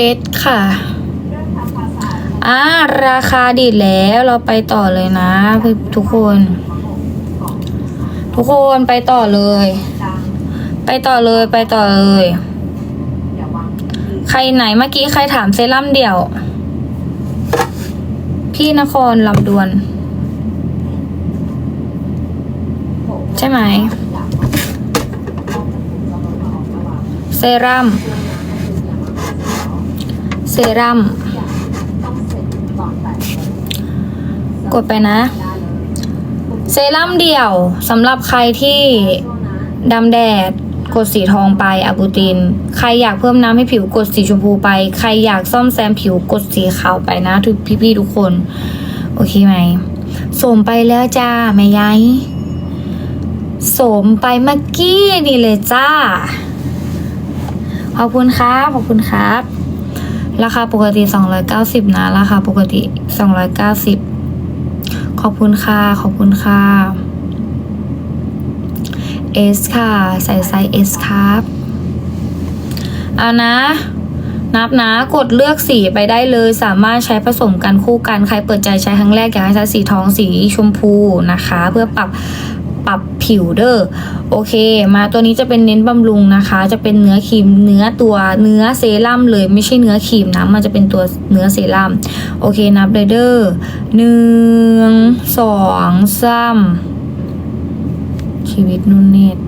เอสค่ะ อ่า ราคาดีแล้วเราไปต่อเลยนะทุกคน ทุกคนไปต่อเลย ไปต่อเลยไปต่อเลย ใครไหนเมื่อกี้ใครถามเซรั่มเดี่ยว พี่นครลำดวน ใช่ไหม เซรั่ม รั่มกดไปนะ เซรั่มเดี่ยวสำหรับใครที่ดำแดดกดสีทองไปอะบูติน ใครอยากเพิ่มน้ำให้ผิวกดสีชมพูไป ใครอยากซ่อมแซมผิวกดสีขาวไปนะ ทุกพี่ๆทุกคน โอเคไหมสมไปแล้วจ้าแม่ยายสมไปเมื่อกี้นี่เลยจ้า ขอบคุณครับ ขอบคุณครับ ราคาปกติ 290 นะ ราคาปกติ 290 ขอบคุณค่ะ ขอบคุณค่ะ S ค่ะ ใส่ไซส์ S ครับ เอานะ นับนะ กดเลือกสีไปได้เลย สามารถใช้ผสมกันคู่กัน ใครเปิดใจใช้ครั้งแรกอยากให้ใช้สีทองสีชมพูนะคะ เพื่อปรับ ปรับผิวเด้อโอเค มาตัวนี้จะเป็นเน้นบำรุงนะคะ จะเป็นเนื้อครีมเนื้อตัวเนื้อเซรั่มเลยไม่ใช่เนื้อครีมนะมันจะเป็นตัวเนื้อเซรั่มโอเคนับเลยเด้อหนึ่งสองสามชีวิตนุ่นเนต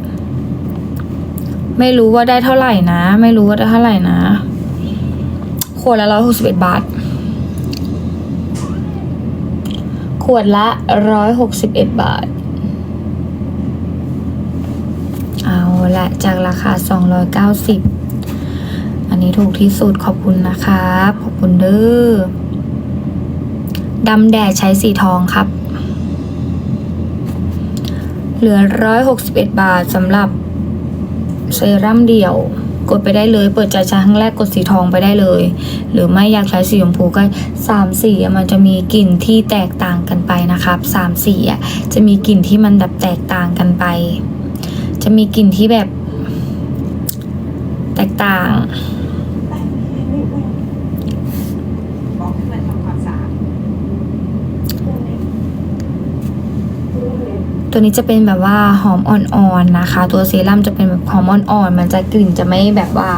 ไม่รู้ว่าได้เท่าไหร่นะ ไม่รู้ว่าได้เท่าไหร่นะขวดละร้อยหกสิบเอ็ดบาท ขวดละร้อยหกสิบเอ็ดบาท เอาละจากราคา 290 อันนี้ถูกที่สุดขอบคุณนะครับขอบคุณเด้อดำแดดใช้สีทองครับ เหลือ 161 บาทสำหรับเซรั่มเดี่ยวกดไปได้เลย เปิดใจใช้ครั้งแรกกดสีทองไปได้เลย หรือไม่อยากใช้สีชมพูก็สามสีมันจะมีกลิ่นที่แตกต่างกันไปนะครับสามสีจะมีกลิ่นที่มันแบบแตกต่างกันไป จะมีกลิ่นที่แบบ แตกต่าง ตัวนี้จะเป็นแบบว่าหอมอ่อนๆนะคะ ตัวเซรั่มจะเป็นแบบหอมอ่อนๆมันจะกลิ่นจะไม่แบบว่า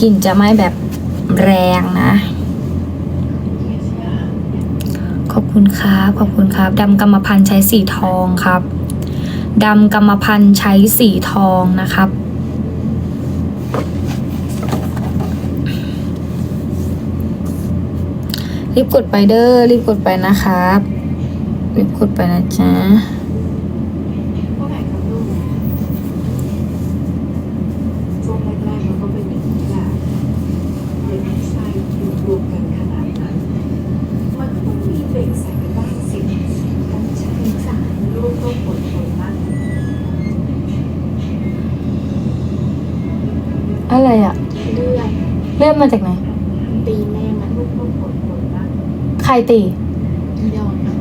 กลิ่นจะไม่แบบแรงนะขอบคุณครับ ขอบคุณครับ ดำกรรมพันธ์ใช้สีทองครับ ดำกรรมพันธุ์ใช้สีทองนะครับ รีบกดไปเด้อรีบกดไปนะครับ รีบกดไปนะจ๊ะ เท่าไหร่ครับลูกช่วงแรกๆมันก็เป็นอย่างนี้แหละยังไม่ใช่อยู่รวมกันขนาดนั้น มันก็ต้องมีเบรกใส่กันบ้างสิถ้าไม่ใช่สารลูกต้องอดทนนะ อะไรอะ เลือด เลื่อน มาจากไหน ตีแม่มันลูกต้องอดทนนะใครตี อีดอกนะ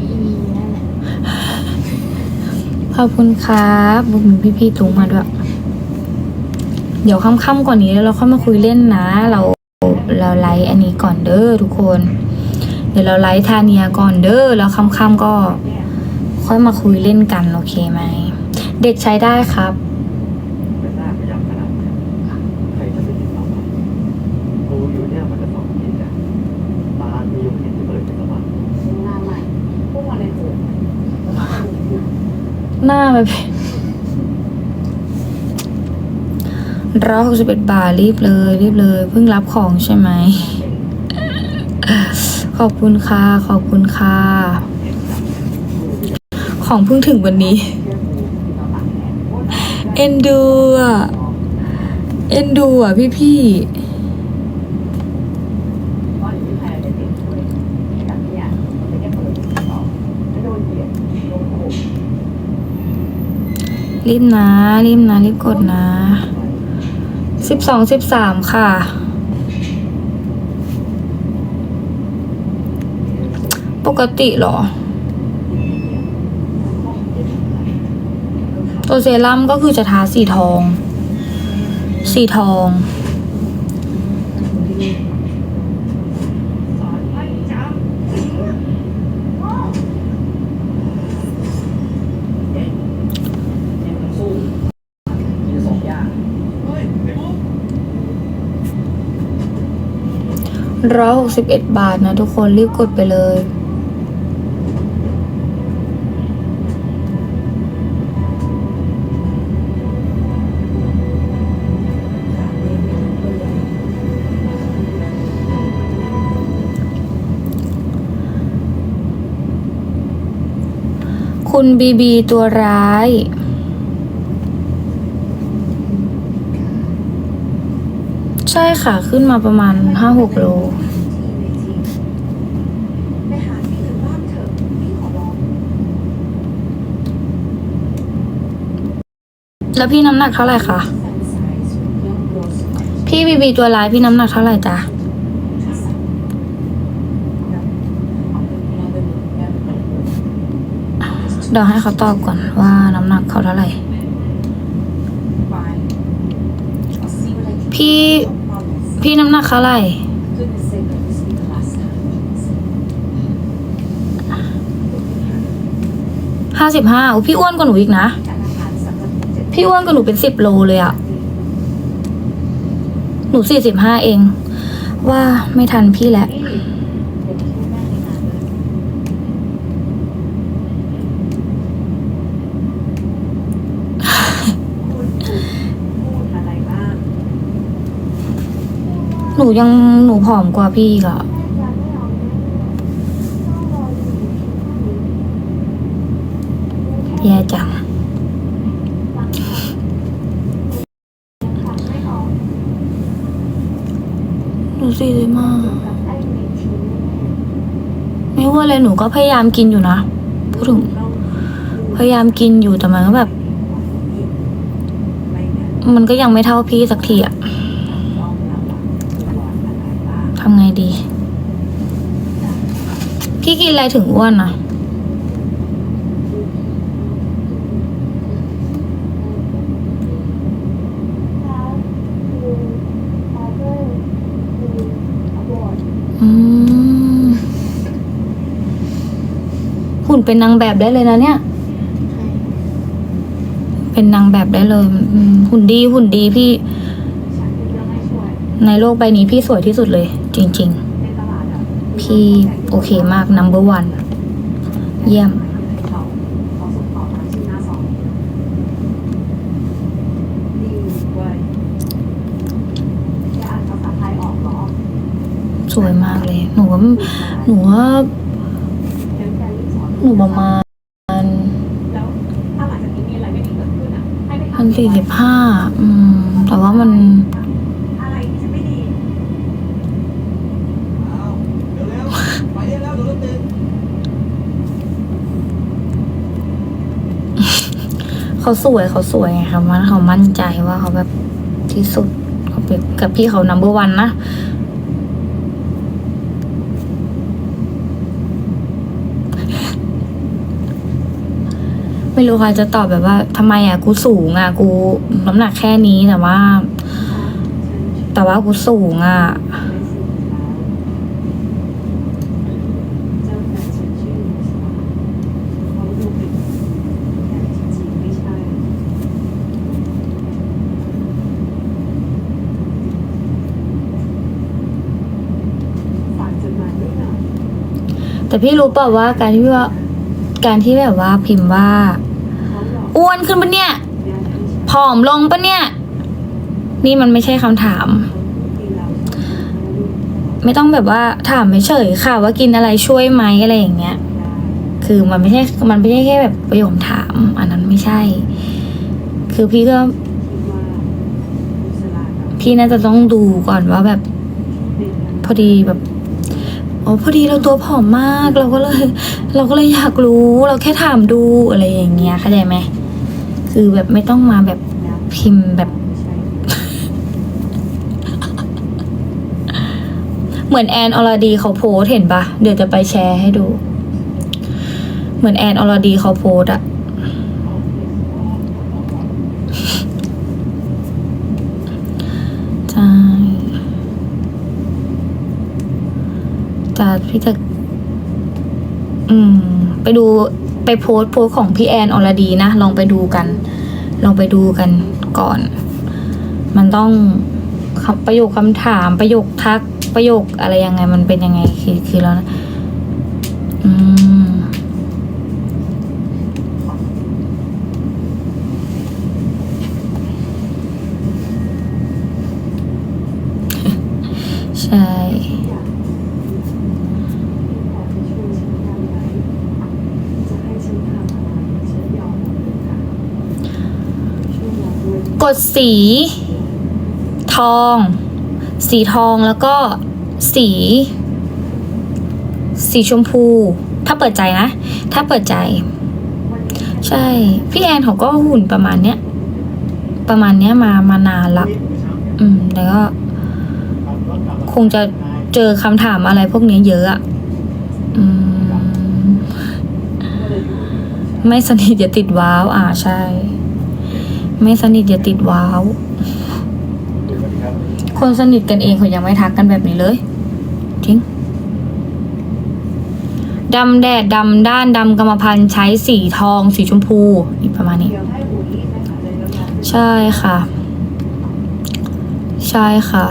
อีนีนั่นแหละขอบคุณครับบุญพี่พี่ๆถุงมาด้วย เดี๋ยวค่ำๆกว่านี้แล้วเราค่อยมาคุยเล่นนะ เราเราไลฟ์อันนี้ก่อนเด้อทุกคน เดี๋ยวเราไลฟ์ทาเนียก่อนเด้อแล้วค่ำๆก็ ค่อยมาคุยเล่นกันโอเคไหม เด็กใช้ได้ครับ ไม่น่าพยายามขนาดนั้นใครจะไปติดต่อมันกูอยู่เนี่ยมันจะสองอาทิตย์แล้วตามีอยู่อาทิตย์ที่เปิดเป็นสมัคร หน้าใหม่พวกวันอะไรเกิด หน้าแบบร้อยหกสิบเอ็ดบาทรีบเลย รีบเลย เพิ่งรับของใช่ไหม ขอบคุณค่ะ ขอบคุณค่ะ ของเพิ่งถึงวันนี้ เอ็นดูอะ เอ็นดูอะพี่พี่ๆ รีบนะรีบนะรีบกดนะสิบสองสิบสามค่ะ ปกติเหรอ ตัวเซรั่มก็คือจะทาสีทอง สีทอง ร้อยหกสิบเอ็ดบาทนะทุกคนรีบกดไปเลย คุณบีบีตัวร้าย ใช่ค่ะ ขึ้นมาประมาณห้าหกโลแล้วพี่น้ำหนักเท่าไหร่คะแฟนไซส์ย่อมโรสพี่บีบีตัวร้ายพี่น้ำหนักเท่าไหร่จ๊ะเอาเป็นเนื้อเป็นเนื้อเป็นเดี๋ยวให้เขาตอบก่อนว่าน้ำหนักเขาเท่าไหร่ พี่ พี่น้ำหนักเท่าไหร่ห้าสิบห้าพี่อ้วนกว่าหนูอีกนะ พี่อ้วนกว่าหนูเป็นสิบโลเลยอะหนูสี่สิบห้าเอง ว่าไม่ทันพี่แล้ว นี่เด็กที่แม่ในงานเลยพูดถูกพูดอะไรบ้าง หนู ยังหนูผอมกว่าพี่อีกอะแย่จัง หนูสี่สิบห้าไม่ว่าเลยหนูก็พยายามกินอยู่นะพูดถึง พยายามกินอยู่แต่มันก็แบบ มันมันก็ยังไม่เท่าพี่สักทีอะ ต้องระวังตัวอะไรบ้าง ทำไงดี พี่กินอะไรถึงอ้วนอะอืมหุ่นเป็นนางแบบได้เลยนะเนี่ย เป็นนางแบบได้เลย หุ่นดีหุ่นดีพี่ ในโลกใบนี้พี่สวยที่สุดเลย จริงในตลาดอะๆพี่โอเคมาก number one เยี่ยมเขาเขาส่งต่อมาที่หน้าสองดีเว้ยแกอ่านภาษาไทยออกเหรอสวยมากเลย หนูว่าหนูว่าเดี๋ยวแกรีบสอนหนูประมาณแล้วถ้าหลังจากนี้มีอะไรไม่ดีเกิดขึ้นอะให้ไปพันสี่สิบห้า อืม แต่ว่ามัน อะไรที่จะไม่ดี เอาเร็วๆไปได้แล้วเดี๋ยวรถติด เขาสวยเขาสวยไงคะมันเขามั่นใจว่าเขาแบบที่สุดเขาเป็นกับพี่เขา number one นะไม่รู้ใครจะตอบแบบว่าทำไมอะกูสูงอะกูน้ำหนักแค่นี้แต่ว่า แต่ว่ากูสูงอะ เจ้าแฟนฉันชื่อสมาเขาดูเป็นแต่จริงๆไม่ใช่ ฝากจดหมายด้วยหน่อย แต่พี่รู้เปล่าว่าการที่ว่าการที่แบบว่าพิมพ์ว่า อ้วนขึ้นปะเนี่ยผอมลงปะเนี่ย นี่มันไม่ใช่คำถาม ไม่ต้องแบบว่าถามเฉยค่ะ ว่ากินอะไรช่วยไหมอะไรอย่างเงี้ย คือมันไม่ใช่มันไม่ใช่แค่แบบประโยคถาม อันนั้นไม่ใช่ คือพี่ก็ พี่น่าจะต้องดูก่อนว่าแบบ พอดีแบบ อ๋อพอดีเราตัวผอมมากเราก็เลย เราก็เลยอยากรู้เราแค่ถามดูอะไรอย่างเงี้ยเข้าใจไหมคือแบบไม่ต้องมาแบบพิมพ์แบบ เหมือนแอนอรดีเขาโพสเห็นปะเดี๋ยวจะไปแชร์ให้ดู เหมือนแอนอรดีเขาโพสอะ จะพี่จะ อืม ไปดูไปโพสโพสของพี่แอนอรดีนะ ลองไปดูกัน ลองไปดูกันก่อน มันต้องประโยคคำถาม ประโยคทัก ประโยคอะไรยังไง มันเป็นยังไง คือคือแล้วนะอืมใช่ อย่างพอจะช่วยฉันได้ไหมจะให้ฉันทำอะไรฉันยอมหมดเลยค่ะช่วยเรา ดสี ทอง สีทองแล้วก็สี สีชมพู ถ้าเปิดใจนะ ถ้าเปิดใจ ใช่ พี่แอนเขาก็หุ่นประมาณเนี้ย ประมาณเนี้ยมามานานละอืมแต่ก็ คงจะเจอคำถามอะไรพวกนี้เยอะอะอืม ไม่สนิทอย่าติดว้าว อ่าใช่ ไม่สนิทอย่าติดว้าว คนสนิทกันเองเขายังไม่ทักกันแบบนี้เลยจริงดำแดดดำด้านดำกรรมพันธ์ใช้สีทอง สีชมพูนี่ประมาณนี้ ใช่ค่ะ ใช่ค่ะ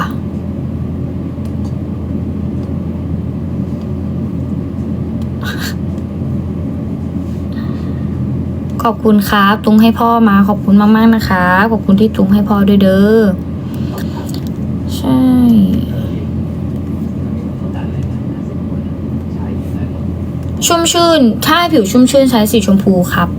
ขอบคุณครับตุงให้พ่อมาขอบคุณมาก ๆ นะคะ ขอบคุณที่ตุงให้พ่อด้วยเด้อใช่ ชุ่มชื่น ถ้าผิวชุ่มชื่นใช้สีชมพูครับ